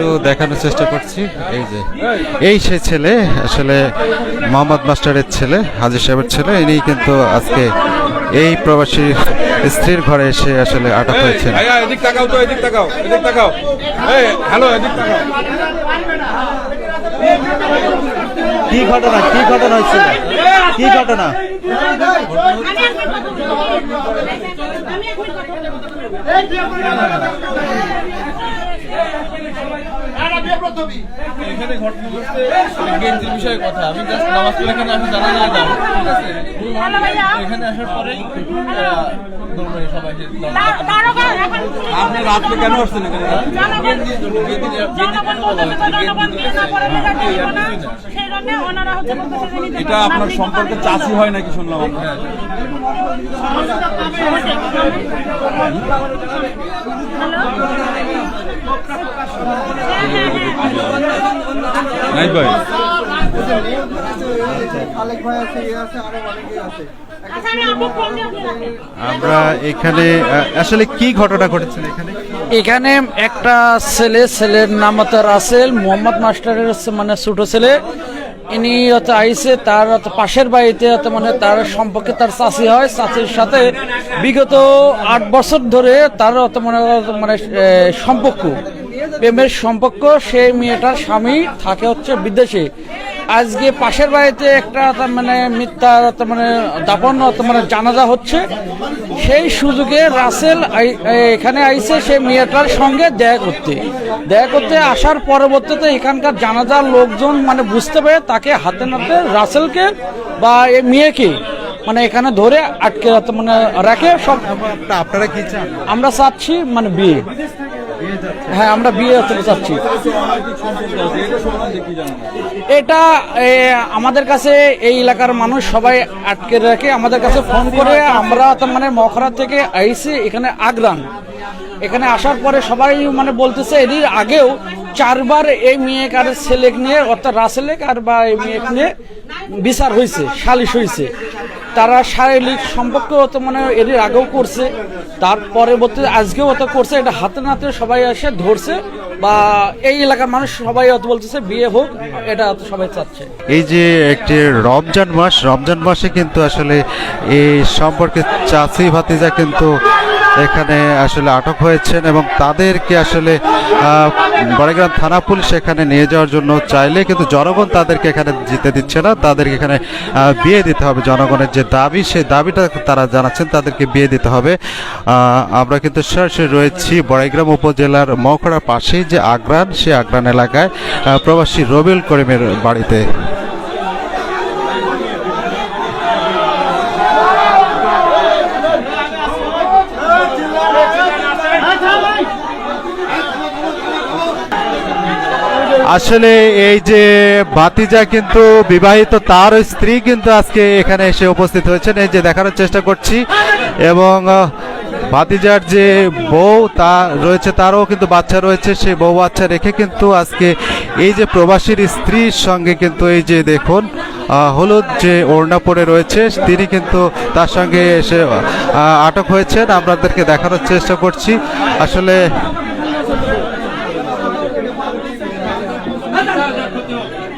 একটু দেখানোর চেষ্টা করছি এই যে এই সে ছেলে আসলে মোহাম্মদ মাস্টারের ছেলে হাজির সাহেবের ছেলে ইনি কিন্তু আজকে এই প্রবাসী স্ত্রীর ঘরে এসে আসলে আটক হয়েছেন ভাইয়া এদিক তাকাও তো এদিক তাকাও এদিক তাকাও এই হ্যালো এদিক তাকাও কি ঘটনা কি ঘটনা হচ্ছিল কি ঘটনা এখানে ঘটনা ঘটছে গেঞ্জির বিষয়ে কথা। আমি জাস্ট নামাজ পড়ে এখানে আসি জানা না। দাও ঠিক আছে? এখানে আসার পরেই আপনি রাত্রে কেন আসছেন আর কিছুই না। এটা আপনার সম্পর্কে চাষি হয় নাকি শুনলাম আমরা? নাই ভাই। আমরা এখানে আসলে কি ঘটনা ঘটেছিল এখানে? এখানে একটা ছেলে, ছেলের নাম হচ্ছে রাসেল, মোহাম্মদ মাস্টারের মানে ছোট ছেলে। ইনি হচ্ছে আইসে তার পাশের বাড়িতে মানে তার সম্পর্কে তার চাষি হয়। চাষির সাথে বিগত আট বছর ধরে তার মানে মানে সম্পর্ক। প্রেমের সম্পর্ক সেই মেয়েটার স্বামী থাকে হচ্ছে বিদেশে। আজকে পাশের বাড়িতে একটা তার মানে মিথ্যা তার মানে দাপন তার মানে জানাজা হচ্ছে। সেই সুযোগে রাসেল এখানে আইসে সেই মেয়েটার সঙ্গে দেখা করতে। দেখা করতে আসার পরবর্তীতে এখানকার জানাজার লোকজন মানে বুঝতে পেরে তাকে হাতে নাতে রাসেলকে বা এই মেয়েকে মানে এখানে ধরে আটকে মানে রাখে সব আপনারা কি চান? আমরা চাচ্ছি মানে বিয়ে। হ্যাঁ আমরা বিয়ে হতে চাচ্ছি। এটা আমাদের কাছে এই এলাকার মানুষ সবাই আটকে রাখে আমাদের কাছে ফোন করে আমরা তার মানে মখরা থেকে আইসি এখানে আগ্রান। এখানে আসার পরে সবাই মানে বলতেছে এর আগেও চারবার এই মেয়েকার ছেলে নিয়ে, অর্থাৎ রাসেলেক আর বা এই মেয়ে নিয়ে বিচার হয়েছে, সালিশ হয়েছে। তারা শারীরিক সম্পর্ক তো মানে এর আগেও করছে, তার পরবর্তী আজকেও অত করছে, এটা হাতে নাতে সবাই এসে ধরছে, বা এই এলাকার মানুষ সবাই অত বলতেছে, বিয়ে হোক, এটা অত সবাই চাচ্ছে। এই যে একটি রমজান মাস, রমজান মাসে কিন্তু আসলে এই সম্পর্কে চাষি ভাতিজা কিন্তু এখানে আসলে আটক হয়েছেন এবং তাদেরকে আসলে বড়গ্রাম থানা পুলিশ এখানে নিয়ে যাওয়ার জন্য চাইলে, কিন্তু জনগণ তাদেরকে এখানে যেতে দিচ্ছে না। তাদেরকে এখানে বিয়ে দিতে হবে জনগণের যে দাবি, সেই দাবিটা তারা জানাচ্ছেন, তাদেরকে বিয়ে দিতে হবে। আমরা কিন্তু সরাসরি রয়েছি বড়াইগ্রাম উপজেলার মৌখড়ার পাশেই যে আগ্রান সে আগ্রান এলাকায় প্রবাসী রবিউল করিমের বাড়িতে। আসলে এই যে ভাতিজা কিন্তু বিবাহিত, তার স্ত্রী কিন্তু আজকে এখানে এসে উপস্থিত হয়েছেন। এই যে দেখানোর চেষ্টা করছি। এবং ভাতিজার যে বউ, তা রয়েছে, তারও কিন্তু বাচ্চা রয়েছে। সেই বউ বাচ্চা রেখে কিন্তু আজকে এই যে প্রবাসীর স্ত্রীর সঙ্গে কিন্তু এই যে দেখুন হলুদ যে ওড়না পরে রয়েছে, তিনি কিন্তু তার সঙ্গে এসে আটক হয়েছেন। আপনাদেরকে দেখানোর চেষ্টা করছি। আসলে দেখি